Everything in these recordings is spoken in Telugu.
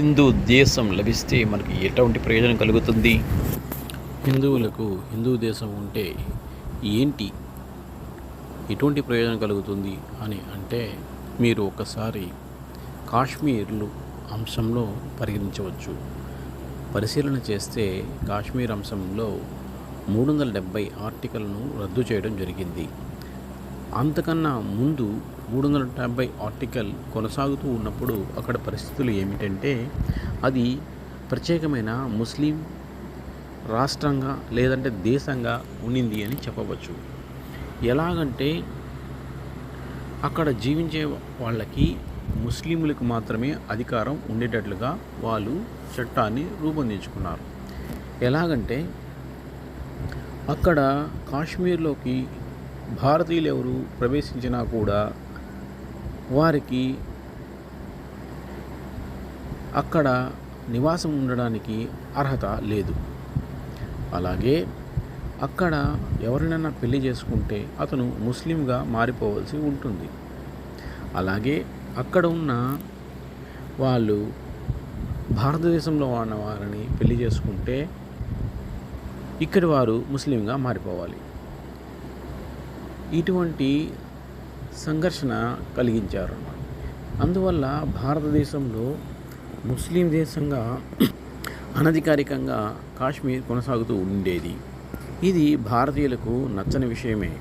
హిందూ దేశం లభిస్తే మనకి ఎటువంటి ప్రయోజనం కలుగుతుంది? హిందువులకు హిందూ దేశం ఉంటే ఏంటి? ఎటువంటి ప్రయోజనం కలుగుతుంది అని అంటే మీరు ఒకసారి కాశ్మీర్లు అంశంలో పరిగణించవచ్చు. పరిశీలన చేస్తే కాశ్మీర్ అంశంలో మూడు వందల డెబ్బై ఆర్టికల్ను రద్దు చేయడం జరిగింది. అంతకన్నా ముందు మూడు వందల డెబ్బై ఆర్టికల్ కొనసాగుతూ ఉన్నప్పుడు అక్కడ పరిస్థితులు ఏమిటంటే అది ప్రత్యేకమైన ముస్లిం రాష్ట్రంగా లేదంటే దేశంగా ఉండింది అని చెప్పవచ్చు. ఎలాగంటే అక్కడ జీవించే వాళ్ళకి ముస్లింలకు మాత్రమే అధికారం ఉండేటట్లుగా వాళ్ళు చట్టాన్ని రూపొందించుకున్నారు. ఎలాగంటే అక్కడ కాశ్మీర్లోకి భారతీయులు ఎవరు ప్రవేశించినా కూడా వారికి అక్కడ నివాసం ఉండడానికి అర్హత లేదు. అలాగే అక్కడ ఎవరినైనా పెళ్ళి చేసుకుంటే అతను ముస్లింగా మారిపోవలసి ఉంటుంది. అలాగే అక్కడ ఉన్న వాళ్ళు భారతదేశంలో ఉన్న వారిని పెళ్ళి చేసుకుంటే ఇక్కడి వారు ముస్లింగా మారిపోవాలి. ఇటువంటి సంఘర్షణ కలిగించారు. అందువల్ల భారతదేశంలో ముస్లిం దేశంగా అనధికారికంగా కాశ్మీర్ కొనసాగుతూ ఉండేది. ఇది భారతీయులకు నచ్చని విషయమే.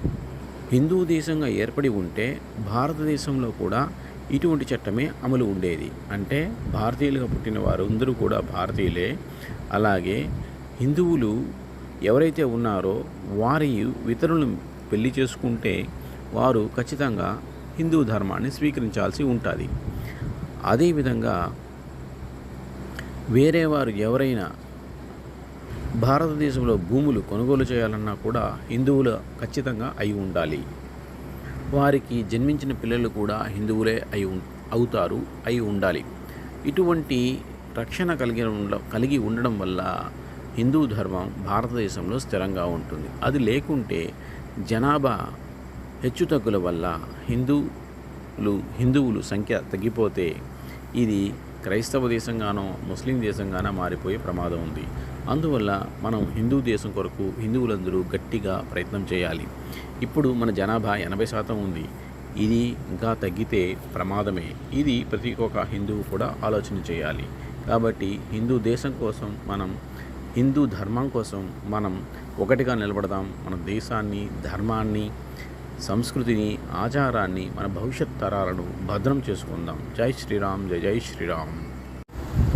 హిందూ దేశంగా ఏర్పడి ఉంటే భారతదేశంలో కూడా ఇటువంటి చట్టమే అమలు ఉండేది. అంటే భారతీయులుగా పుట్టిన వారు అందరూ కూడా భారతీయులే. అలాగే హిందువులు ఎవరైతే ఉన్నారో వారి ఇతరులను పెళ్ళి చేసుకుంటే వారు ఖచ్చితంగా హిందూ ధర్మాన్ని స్వీకరించాల్సి ఉంటుంది. అదేవిధంగా వేరే వారు ఎవరైనా భారతదేశంలో భూములు కొనుగోలు చేయాలన్నా కూడా హిందువులు ఖచ్చితంగా అయి ఉండాలి. వారికి జన్మించిన పిల్లలు కూడా హిందువులే అయి ఉం- అవుతారు అయి ఉండాలి. ఇటువంటి రక్షణ కలిగి ఉండ కలిగి ఉండడం వల్ల హిందూ ధర్మం భారతదేశంలో స్థిరంగా ఉంటుంది. అది లేకుంటే జనాభా హెచ్చుతగ్గుల వల్ల హిందువులు హిందువులు సంఖ్య తగ్గిపోతే ఇది క్రైస్తవ దేశంగానో ముస్లిం దేశంగానో మారిపోయే ప్రమాదం ఉంది. అందువల్ల మనం హిందూ దేశం కొరకు హిందువులందరూ గట్టిగా ప్రయత్నం చేయాలి. ఇప్పుడు మన జనాభా ఎనభై శాతం ఉంది. ఇది ఇంకా తగ్గితే ప్రమాదమే. ఇది ప్రతి ఒక్క హిందువు కూడా ఆలోచన చేయాలి. కాబట్టి హిందూ దేశం కోసం మనం హిందూ ధర్మం కోసం మనం ఒకటిగా నిలబడదాం. మన దేశాన్ని ధర్మాన్ని సంస్కృతిని ఆచారాన్ని మన భవిష్యత్ తరాలను భద్రం చేసుకుందాం. జై శ్రీరామ్ జై జై శ్రీరామ్.